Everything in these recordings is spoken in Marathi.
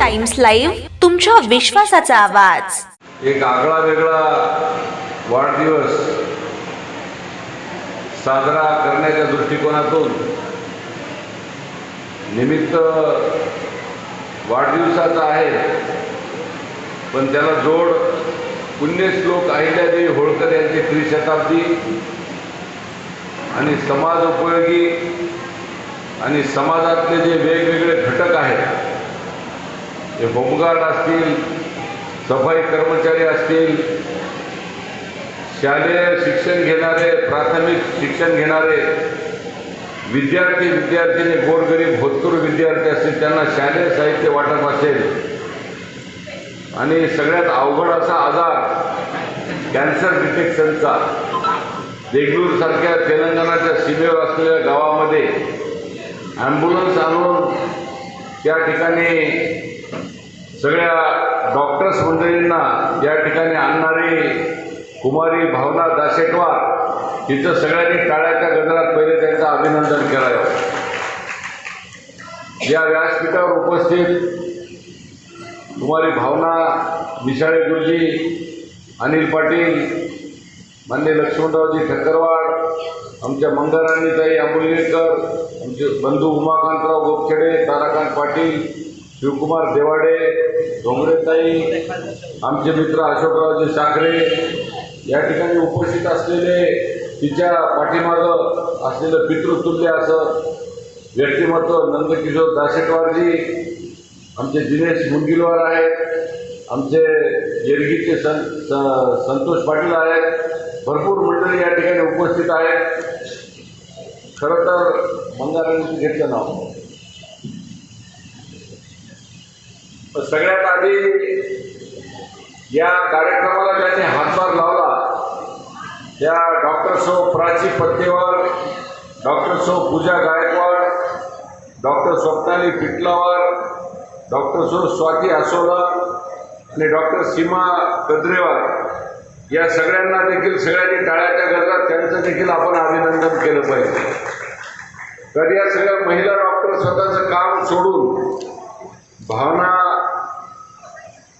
टाइम्स लाईव्ह तुमच्या विश्वासाचा आवाज. एक आगळा वेगळा वाढदिवस साजरा करण्याच्या दृष्टिकोनातून निमित्त वाढदिवसाचा आहे पण त्याला जोड पुण्यश्लोक अहिल्यादेवी होळकर यांची त्रिशताब्दी आणि समाज उपयोगी आणि समाजातले जे वेगवेगळे घटक आहेत ते होमगार्ड असतील सफाई कर्मचारी असतील शालेय शिक्षण घेणारे प्राथमिक शिक्षण घेणारे विद्यार्थी विद्यार्थिनी गोरगरीब भोतकरू विद्यार्थी असतील त्यांना शालेय साहित्य वाटप असेल. आणि सगळ्यात अवघड असा आजार कॅन्सर डिटेक्शनचा. देगलूरसारख्या तेलंगणाच्या सीमेवर असलेल्या गावामध्ये ॲम्ब्युलन्स आणून त्या ठिकाणी सगळ्या डॉक्टर्स मंडळींना या ठिकाणी आणणारी कुमारी भावना दासेटवार तिथं सगळ्यांनी टाळ्याच्या गजरात पहिले त्यांचं अभिनंदन करावं. या व्यासपीठावर उपस्थित कुमारी भावना निशाळे गुरुजी अनिल पाटील मान्य लक्ष्मणरावजी ठक्करवाड आमच्या मंगराणीताई आंबुलगेकर आमचे बंधू उमाकांतराव गोपखेडे ताराकांत पाटील शिवकुमार देवाडे डोंगरेताई आमचे मित्र अशोकरावजी साखरे या ठिकाणी उपस्थित असलेले तिच्या पाठीमागं असलेलं पितृतुल्य असं व्यक्तिमत्व नंदकिशोर दासेटवारजी आमचे दिनेश मुनगिलवार आहेत आमचे येरगीचे सं संतोष पाटील आहेत भरपूर मंडळी या ठिकाणी उपस्थित आहेत. खरं तर मंगारांनी घेतलं नाव पण सगळ्यात आधी या कार्यक्रमाला ज्यांनी हातभार लावला त्या डॉक्टर सो प्राची पत्तेवर डॉक्टर सो पूजा गायकवाड डॉक्टर स्वप्नाली पिटलावर डॉक्टर सो स्वाती आसोलर आणि डॉक्टर सीमा कद्रेवार या सगळ्यांना देखील सगळ्यांनी टाळ्याच्या गरजा त्यांचं देखील आपण अभिनंदन केलं पाहिजे. तर या सगळ्या महिला डॉक्टर स्वतःचं काम सोडून भावना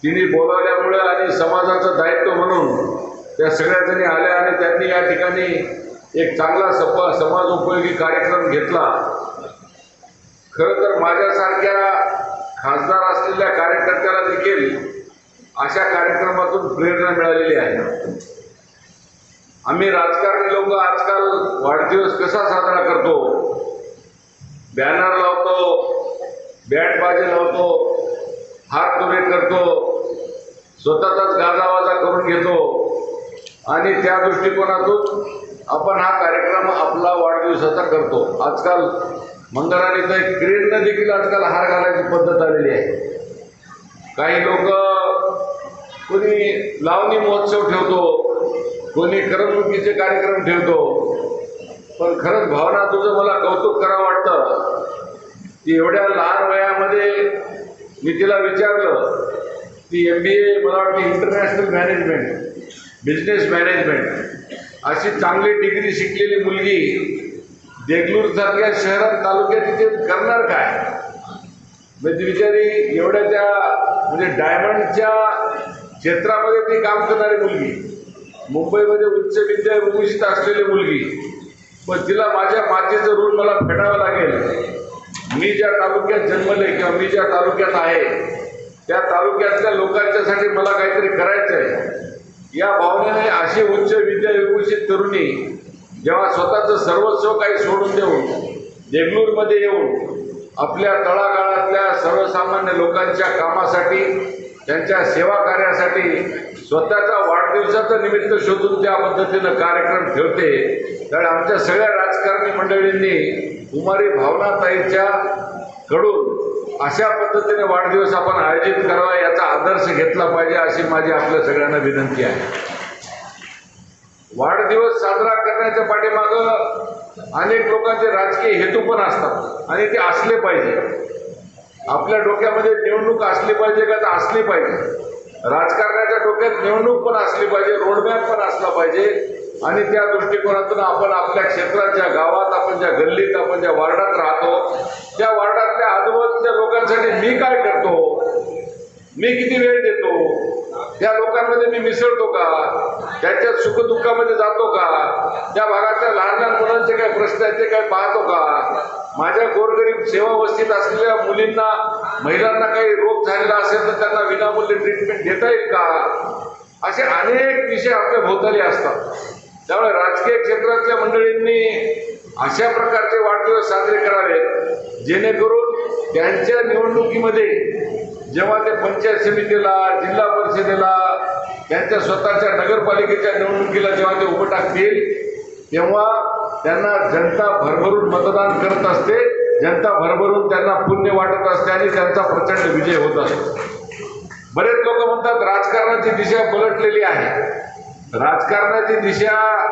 तिने बोलावल्यामुळे आणि समाजाचं दायित्व म्हणून त्या सगळ्या जणी आल्या आणि त्यांनी या ठिकाणी एक चांगला सप समाज उपयोगी कार्यक्रम घेतला. खरं तर माझ्यासारख्या खासदार असलेल्या कार्यकर्त्याला देखील अशा कार्यक्रमातून प्रेरणा मिळालेली आहे. आम्ही राजकारणी लोक आजकाल वाढदिवस कसा साजरा करतो? बॅनर लावतो बॅट बाजी लावतो हात तुरे करतो स्वतःचाच गाजावाजा करून घेतो. आणि त्या दृष्टिकोनातून आपण हा कार्यक्रम आपला वाढदिवसाचा करतो. आजकाल मंगळाने तर क्रेडनं देखील आजकाल हार घालायची पद्धत आलेली आहे. काही लोक कोणी लावणी महोत्सव ठेवतो कोणी करमणुकीचे कार्यक्रम ठेवतो. पण खरंच भावना तुझं मला कौतुक करावं वाटतं. की एवढ्या लहान वयामध्ये मी तिला विचारलं ती एम बी ए मला वाटते इंटरनॅशनल मॅनेजमेंट बिझनेस मॅनेजमेंट अशी चांगली डिग्री शिकलेली मुलगी देगलूरसारख्या शहरात तालुक्यात तिथे करणार काय? म्हणजे विचारी बिचारी एवढ्या त्या म्हणजे डायमंडच्या क्षेत्रामध्ये ती काम करणारी मुलगी मुंबईमध्ये उच्च विद्या विभूषित असलेली मुलगी. पण तिला माझ्या मातीचं ऋण मला फेडावं लागेल. मी ज्या तालुक्यात जन्मले किंवा मी ज्या तालुक्यात आहे त्या तालुक्यातल्या लोकांच्यासाठी मला काहीतरी करायचं आहे या भावनेने अशी उच्च विद्याविभूषित तरुणी जेव्हा स्वतःचं सर्वस्व काही सोडून देऊन देगलूरमध्ये येऊन आपल्या तळागाळातल्या सर्वसामान्य लोकांच्या कामासाठी त्यांच्या सेवा कार्यासाठी स्वतःचा वाढदिवसाचं निमित्त शोधून त्या पद्धतीनं कार्यक्रम ठेवते. तर आमच्या सगळ्या राजकारणी मंडळींनी कुमारी भावनाताईच्या घडून अशा पद्धतीने वाढदिवस आपण आयोजित करावा याचा आदर्श घेतला पाहिजे अशी माझी आपल्या सगळ्यांना विनंती आहे. वाढदिवस साजरा करण्याच्या पाठीमागं अनेक लोकांचे राजकीय हेतू पण असतात आणि ते असले पाहिजे. आपल्या डोक्यामध्ये निवडणूक असली पाहिजे का तर असली पाहिजे. राजकारणाच्या डोक्यात निवडणूक पण असली पाहिजे रोडमॅप पण असला पाहिजे. आणि त्या दृष्टिकोनातून आपण आपल्या क्षेत्राच्या गावात आपण ज्या गल्लीत आपण ज्या वार्डात राहतो त्या वार्डातल्या आजूबाजूच्या लोकांसाठी मी काय करतो? मी किती वेळ देतो? त्या लोकांमध्ये मी मिसळतो का? त्यांच्या सुखदुःखामध्ये जातो का? त्या भागातल्या लहान लहान मुलांचे काय प्रश्न आहेत ते काय पाहतो का? माझ्या गोरगरीब सेवा वस्तीत असलेल्या मुलींना महिलांना काही रोग झालेला असेल तर त्यांना विनामूल्य ट्रीटमेंट घेता येईल का? असे अनेक विषय आपल्या भोवताली असतात. त्यामुळे राजकीय क्षेत्रातल्या मंडळींनी अशा प्रकारचे वाढदिवस साजरे करावेत जेणेकरून त्यांच्या निवडणुकीमध्ये जेव्हा ते पंचायत समितीला जिल्हा परिषदेला त्यांच्या स्वतःच्या नगरपालिकेच्या निवडणुकीला जेव्हा ते उभं टाकतील तेव्हा त्यांना जनता भरभरून मतदान करत असते जनता भरभरून त्यांना पुण्य वाटत असते आणि त्यांचा प्रचंड विजय होत असतो. बरेच लोक म्हणतात राजकारणाची दिशा पलटलेली आहे. राजकारणाची दिशा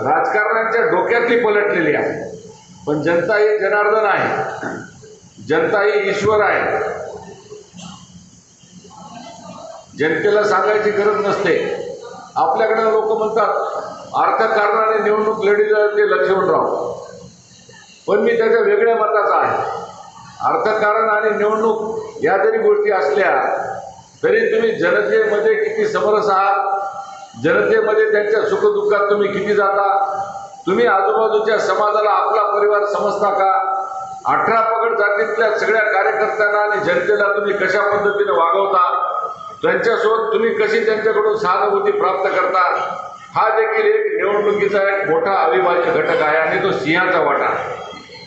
राजकारणाच्या डोक्यातली पलटलेली आहे. पण जनता ही जनार्दन आहे. जनता ही ईश्वर आहे. जनतेला सांगायची गरज नसते. आपल्याकडे लोक म्हणतात अर्थकारणाने निवडणूक लढली ते लक्ष्मणराव. पण मी त्याच्या वेगळ्या मताचा आहे. अर्थकारण आणि निवडणूक या जरी गोष्टी असल्या तरी तुम्ही जनतेमध्ये किती समरस आहात? जनतेमध्ये त्यांच्या सुखदुःखात तुम्ही किती जाता? तुम्ही आजूबाजूच्या समाजाला आपला परिवार समजता का? अठरा पगड जातीतल्या सगळ्या कार्यकर्त्यांना आणि जनतेला तुम्ही कशा पद्धतीने वागवता? त्यांच्यासोबत तुम्ही कशी त्यांच्याकडून सहानुभूती प्राप्त करता? हा देखील एक निवडणुकीचा एक मोठा अविभाज्य घटक आहे आणि तो सिंहाचा वाटा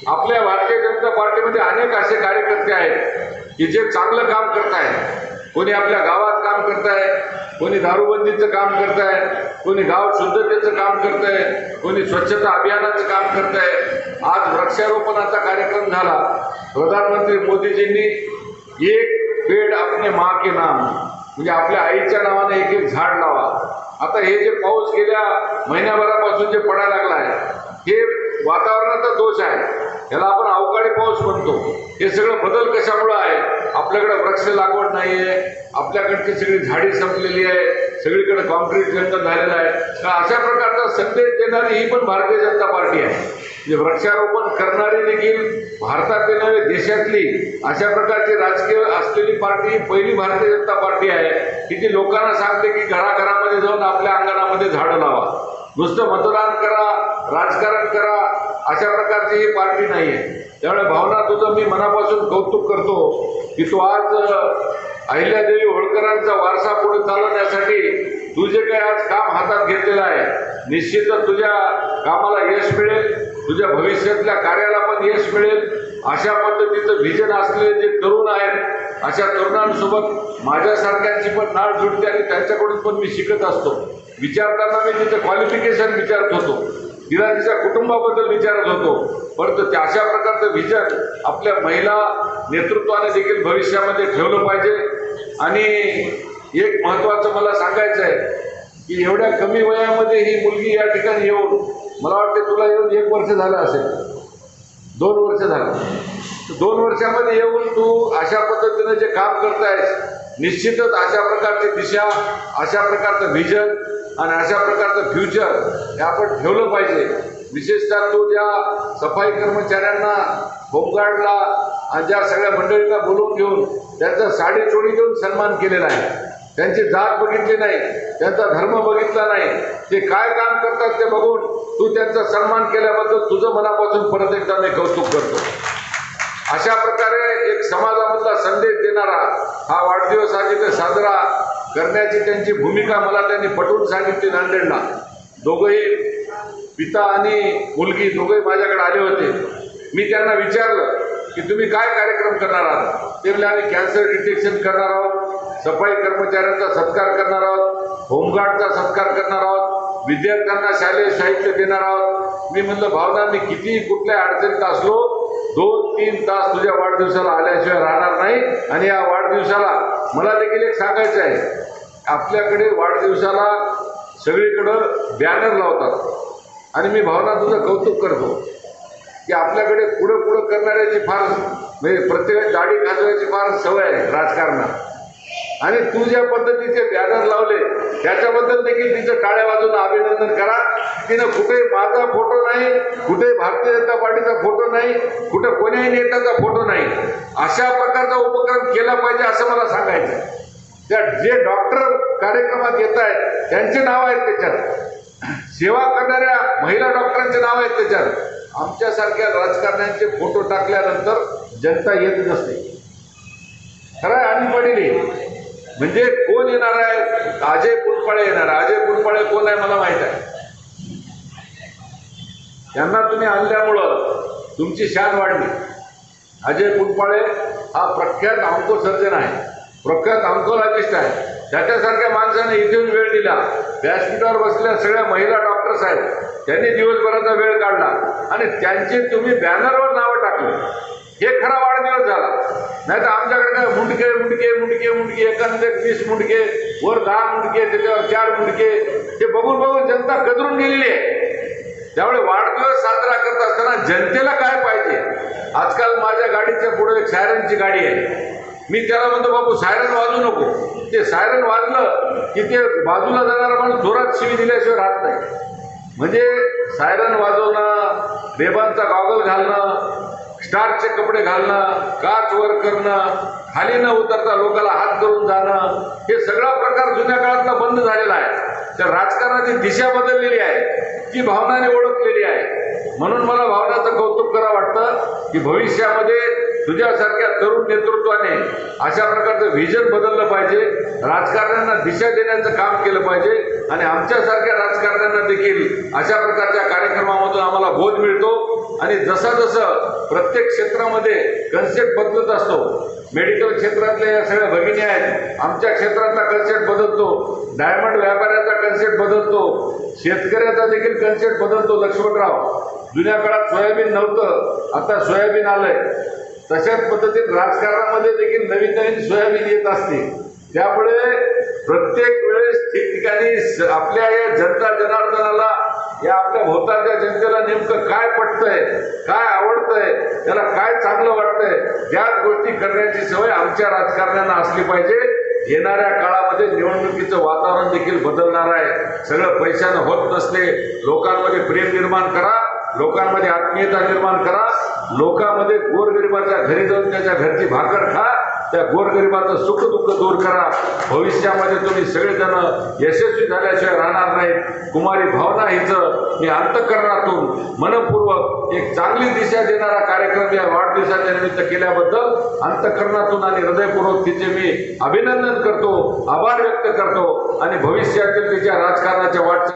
आपल्या भारतीय जनता पार्टीमध्ये अनेक असे कार्यकर्ते आहेत की जे चांगलं काम करत आहेत कोणी आपल्या गावात काम कोणी दारूबंदीचं काम करताय कोणी गाव शुद्धतेचं काम करताय कोणी स्वच्छता अभियानाचं काम करताय. आज वृक्षारोपणाचा कार्यक्रम झाला. प्रधानमंत्री मोदीजींनी एक पेड आपले माँ के नाम म्हणजे आपल्या आईच्या नावाने एक एक झाड लावा. आता हे जे पाऊस गेल्या महिन्याभरापासून जे पडायला लागला आहे हे वातावरणाचा दोष आहे. याला आपण म्हणतो हे सगळं बदल कशामुळं आहे? आपल्याकडे वृक्ष लागवड नाही आहे आपल्याकडची सगळी झाडी संपलेली आहे सगळीकडे कॉन्क्रीट जंगल झालेलं आहे. तर अशा प्रकारचा संदेश देणारी ही पण भारतीय जनता पार्टी आहे. म्हणजे वृक्षारोपण करणारी देखील भारतातील नव्हे देशातली अशा प्रकारची राजकीय असलेली पार्टी ही पहिली भारतीय जनता पार्टी आहे. की जी लोकांना सांगते की घराघरामध्ये जाऊन आपल्या अंगणामध्ये झाडं लावा. नुसतं मतदान करा राजकारण करा अशा प्रकारची ही पार्टी नाही आहे त्यामुळे भावना तुझं मी मनापासून कौतुक करतो की तू आज अहिल्यादेवी होळकरांचा वारसा पुढे चालवण्यासाठी तू जे काही आज काम हातात घेतलेलं आहे. निश्चितच तुझ्या कामाला यश मिळेल तुझ्या भविष्यातल्या कार्याला पण यश मिळेल. अशा पद्धतीचं व्हिजन असलेले जे तरुण आहेत अशा तरुणांसोबत माझ्यासारख्यांची पण नाळ जुडते आणि त्यांच्याकडून पण मी शिकत असतो. विचारताना मी तिचं क्वालिफिकेशन विचारत होतो. तिला तिच्या कुटुंबाबद्दल विचारत होतो. परंतु त्या अशा प्रकारचं विजन आपल्या महिला नेतृत्वाने देखील भविष्यामध्ये ठेवलं पाहिजे. आणि एक महत्त्वाचं मला सांगायचं आहे की एवढ्या कमी वयामध्ये ही मुलगी या ठिकाणी येऊन मला वाटते तुला येऊन एक वर्ष झालं असेल. दोन वर्ष झालं. तर दोन वर्षामध्ये येऊन तू अशा पद्धतीनं जे काम करतायस निश्चितच अशा प्रकारची दिशा अशा प्रकारचं व्हिजन आणि अशा प्रकारचं फ्युचर हे आपण ठेवलं पाहिजे. विशेषतः तो ज्या सफाई कर्मचाऱ्यांना होमगार्डला आणि ज्या सगळ्या मंडळींना बोलवून घेऊन त्यांचा साडीचोडी देऊन सन्मान केलेला आहे. त्यांची जात बघितली नाही त्यांचा धर्म बघितला नाही. ते काय काम करतात ते बघून तू त्यांचा सन्मान केल्याबद्दल तुझं मनापासून परत एकदा मी कौतुक करतो. अशा प्रकारे एक समाजामधला संदेश देणारा हा वाढदिवस आज इथे साजरा करण्याची त्यांची भूमिका मला त्यांनी पटवून सांगितली नांदेडला. दोघंही पिता आणि मुलगी दोघंही माझ्याकडे आले होते. मी त्यांना विचारलं की तुम्ही काय कार्यक्रम करणार आहात? ते म्हणजे आम्ही कॅन्सर डिटेक्शन करणार आहोत सफाई कर्मचाऱ्यांचा सत्कार करणार आहोत होमगार्डचा सत्कार करणार आहोत विद्यार्थ्यांना शालेय साहित्य देणार आहोत. मी म्हणलं भावना मी किती कुठल्या अडचणीत असलो दोन तीन तास तुझ्या वाढदिवसाला आल्याशिवाय राहणार नाही. आणि या वाढदिवसाला मला देखील एक सांगायचं आहे. आपल्याकडे वाढदिवसाला सगळीकडं बॅनर लावतात. आणि मी भावना तुझं कौतुक करतो. की आपल्याकडे पुढं पुढं करणाऱ्याची फार म्हणजे प्रत्येक दाढी खाजवायची फार सवय आहे राजकारणात. आणि तू ज्या पद्धतीचे बॅनर लावले त्याच्याबद्दल देखील तिचं काळ्या बाजूला अभिनंदन करा. तिनं कुठे माझा फोटो नाही कुठे भारतीय जनता पार्टीचा फोटो नाही कुठे कोण्याही नेत्याचा फोटो नाही. अशा प्रकारचा उपक्रम केला पाहिजे असं मला सांगायचं त्या जे डॉक्टर कार्यक्रमात येत आहेत त्यांचे नाव आहेत त्याच्यात. सेवा करणाऱ्या महिला डॉक्टरांचे नाव आहेत त्याच्यात. आमच्यासारख्या राजकारण्यांचे फोटो टाकल्यानंतर जनता येत नसते खरं आणि पडली म्हणजे कोण येणार आहे? अजय पुनपाळे येणार. आहे अजय पुनपाळे कोण आहे मला माहीत आहे. त्यांना तुम्ही आणल्यामुळं तुमची शान वाढली. अजय पुनपाळे हा प्रख्यात अंको सर्जन आहे. प्रख्यात अंकोलॉजिस्ट आहे. त्याच्यासारख्या माणसाने इथून वेळ दिला. व्यासपीठावर बसलेल्या सगळ्या महिला डॉक्टर्स आहेत त्यांनी दिवसभराचा वेळ काढला. आणि त्यांचे तुम्ही बॅनरवर नावं टाकली. हे खरा वाढदिवस झाला. नाही तर आमच्याकडे काय मुंडके मुंडके मुंडके मुंडके एकंदर वीस मुंडके वर दहा मुंडके त्याच्यावर चार मुंडके. ते बघून बघून जनता कदरून गेलेली आहे. त्यामुळे वाढदिवस साजरा करत असताना जनतेला काय पाहिजे? आजकाल माझ्या गाडीच्या पुढे एक सायरनची गाडी आहे. मी त्याला म्हणतो बापू सायरन वाजू नको. ते सायरन वाजलं की ते बाजूला जाणारा माणूस जोरात शिवी दिल्याशिवाय राहत नाही. म्हणजे सायरन वाजवणं बेबांचा गॉगल घालणं स्टारचे कपडे घालणं काच वर करणं खाली न उतरता लोकाला हात करून जाणं हे सगळा प्रकार जुन्या काळातला बंद झालेला आहे. तर राजकारणाची दिशा बदललेली आहे ती भावनाने ओळखलेली आहे. म्हणून मला भावनाचं कौतुक करा वाटतं की भविष्यामध्ये तुझ्यासारख्या तरुण नेतृत्वाने अशा प्रकारचं व्हिजन बदललं पाहिजे राजकारण्यांना दिशा देण्याचं काम केलं पाहिजे आणि आमच्यासारख्या राजकारण्यांना देखील अशा प्रकारच्या कार्यक्रमामधून आम्हाला बोध मिळतो. आणि जसं जसं प्रत्येक क्षेत्रामध्ये कन्सेप्ट बदलत असतो मेडिकल क्षेत्रातल्या या सगळ्या भगिनी आहेत आमच्या क्षेत्रातला कन्सेप्ट बदलतो डायमंड व्यापाऱ्याचा कन्सेप्ट बदलतो शेतकऱ्याचा देखील कन्सेप्ट बदलतो लक्ष्मणराव. जुन्या काळात सोयाबीन नव्हतं आता सोयाबीन आलंय. तशाच पद्धतीत राजकारणामध्ये देखील नवीन नवीन सोयाबीन येत असते. त्यामुळे प्रत्येक वेळेस ठिकठिकाणी स- आपल्या या जनता जनार्दनाला या आपल्या भोवतालच्या जनतेला नेमकं काय पटतंय काय आवडतंय त्याला काय चांगलं वाटतंय याच गोष्टी करण्याची सवय आमच्या राजकारण्यांना असली पाहिजे. येणाऱ्या काळामध्ये निवडणुकीचं वातावरण देखील बदलणार आहे. सगळं पैशानं होत नसले लोकांमध्ये प्रेम निर्माण करा लोकांमध्ये आत्मीयता निर्माण करा लोकांमध्ये गोरगरिबाच्या घरी जाऊन त्याच्या घरची भाकर खा त्या गोरगरिबाचं सुख दुःख दूर करा. भविष्यामध्ये तुम्ही सगळेजण यशस्वी झाल्याशिवाय राहणार नाहीत. कुमारी भावना हिचं मी अंतकरणातून मनपूर्वक एक चांगली दिशा देणारा कार्यक्रम या वाढदिवसाच्या निमित्त केल्याबद्दल अंतकरणातून आणि हृदयपूर्वक तिचे मी अभिनंदन करतो आभार व्यक्त करतो आणि भविष्यातील तिच्या राजकारणाच्या वाटचाल